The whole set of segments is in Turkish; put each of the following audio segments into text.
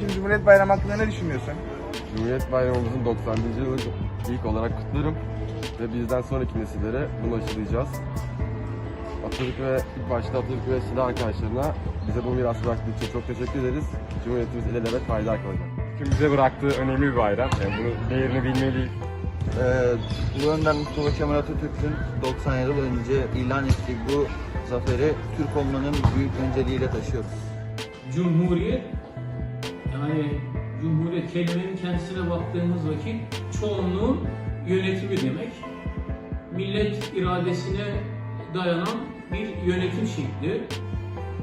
29 Ekim Cumhuriyet Bayramı hakkında ne düşünüyorsun? Cumhuriyet Bayramımızın 90. yılını ilk olarak kutlarım ve bizden sonraki nesillere bunu aşılayacağız. Atatürk ve ilk başta Atatürk ve silah arkadaşlarına bize bu miras bıraktığı için çok teşekkür ederiz. Cumhuriyetimiz ilelebet payidar kalacak. Ülkemize bıraktığı önemli bir bayram. Yani bunu değerini bilmeliyiz. Ee, Ulu Önder Mustafa Kemal Atatürk'ün 90 yıl önce ilan ettiği bu zaferi Türk olmanın büyük önceliğiyle taşıyoruz. Cumhuriyet yani Cumhuriyet kelimenin kendisine baktığımız vakit çoğunluğun yönetimi demek. Millet iradesine dayanan bir yönetim şekli.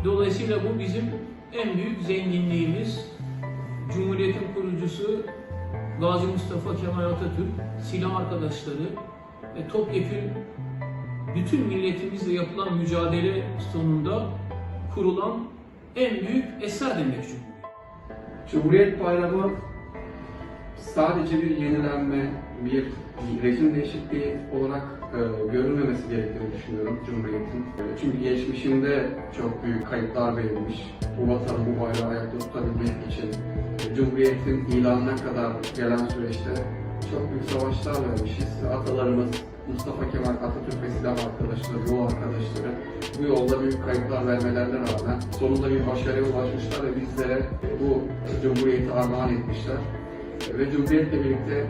Dolayısıyla bu bizim en büyük zenginliğimiz. Cumhuriyetin kurucusu Gazi Mustafa Kemal Atatürk, silah arkadaşları ve topyekun bütün milletimizle yapılan mücadele sonunda kurulan en büyük eser demek Cumhuriyet. Cumhuriyet Bayramı sadece bir yenilenme, bir rejim değişikliği olarak e, görülmemesi gerektiğini düşünüyorum Cumhuriyet'in. E, çünkü geçmişinde çok büyük kayıplar verilmiş. Bu vatanı, bu bayrağı ayakta tutabilmek için e, Cumhuriyet'in ilanına kadar gelen süreçte çok büyük savaşlar vermişiz. Atalarımız Mustafa Kemal Atatürk ve silah arkadaşları, yol arkadaşları bu yolda büyük kayıplar vermelerine rağmen sonunda bir başarıya ulaşmışlar ve bizlere bu Cumhuriyeti armağan etmişler. Ve Cumhuriyetle birlikte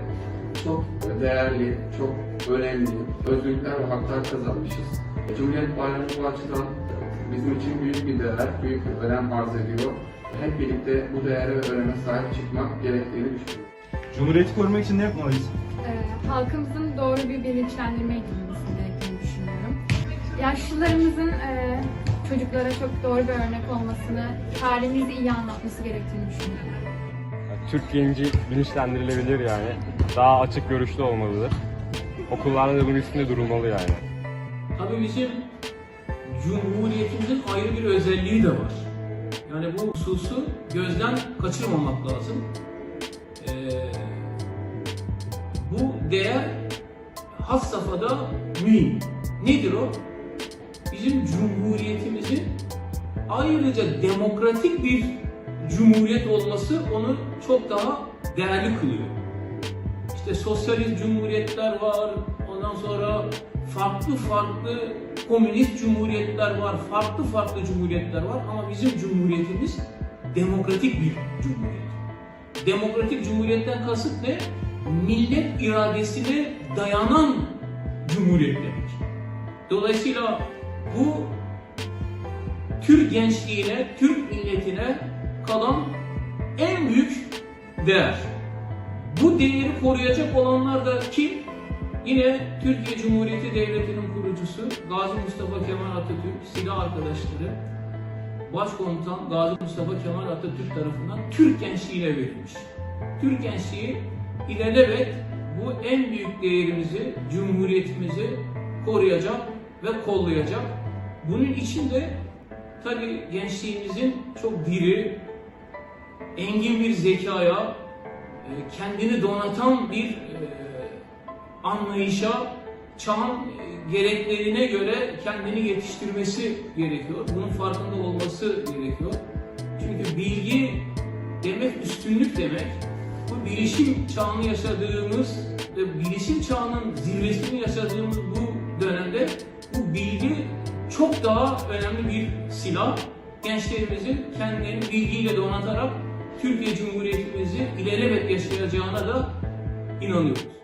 çok değerli, çok önemli özgürlükler ve haklar kazanmışız. Cumhuriyet Bayramı bu açıdan bizim için büyük bir değer, büyük bir önem arz ediyor. Hep birlikte bu değere ve öneme sahip çıkmak gerektiğini düşünüyorum. Cumhuriyeti korumak için ne yapmalıyız? Halkımızın doğru bir bilinçlendirme eğitilmesi gerektiğini düşünüyorum. Yaşlılarımızın e, çocuklara çok doğru bir örnek olmasını, tarihimizi iyi anlatması gerektiğini düşünüyorum. Türk genci bilinçlendirilebilir yani. Daha açık görüşlü olmalıdır. Okullarda da bunun üstünde durulmalı yani. Tabii bizim Cumhuriyetimizin ayrı bir özelliği de var. Yani bu hususu gözden kaçırmamak lazım. Ee, bu değer has safhada mühim. Nedir o? Bizim Cumhuriyetimizin ayrıca demokratik bir cumhuriyet olması onu çok daha değerli kılıyor. İşte sosyalist cumhuriyetler var, ondan sonra farklı farklı komünist cumhuriyetler var, farklı farklı cumhuriyetler var ama bizim cumhuriyetimiz demokratik bir cumhuriyet. Demokratik cumhuriyetten kasıt ne? Millet iradesine dayanan cumhuriyet demek. Dolayısıyla bu Türk gençliğine, Türk milletine kalan en büyük değer. Bu değeri koruyacak olanlar da kim? Yine Türkiye Cumhuriyeti Devleti'nin kurucusu Gazi Mustafa Kemal Atatürk, silah arkadaşları, Başkomutan Gazi Mustafa Kemal Atatürk tarafından Türk gençliğine verilmiş. Türk gençliği ilelebet bu en büyük değerimizi, cumhuriyetimizi koruyacak ve kollayacak. Bunun için de tabii gençliğimizin çok diri, engin bir zekaya, e, kendini donatan bir e, anlayışa, çağın e, gereklerine göre kendini yetiştirmesi gerekiyor. Bunun farkında olması gerekiyor. Çünkü bilgi demek üstünlük demek. Bu bilişim çağını yaşadığımız ve bilişim çağının zirvesini yaşadığımız bu dönemde bu bilgi çok daha önemli bir silah. Gençlerimizi kendilerini bilgiyle donatarak Türkiye Cumhuriyetimizi ilelebet yaşayacağına da inanıyoruz.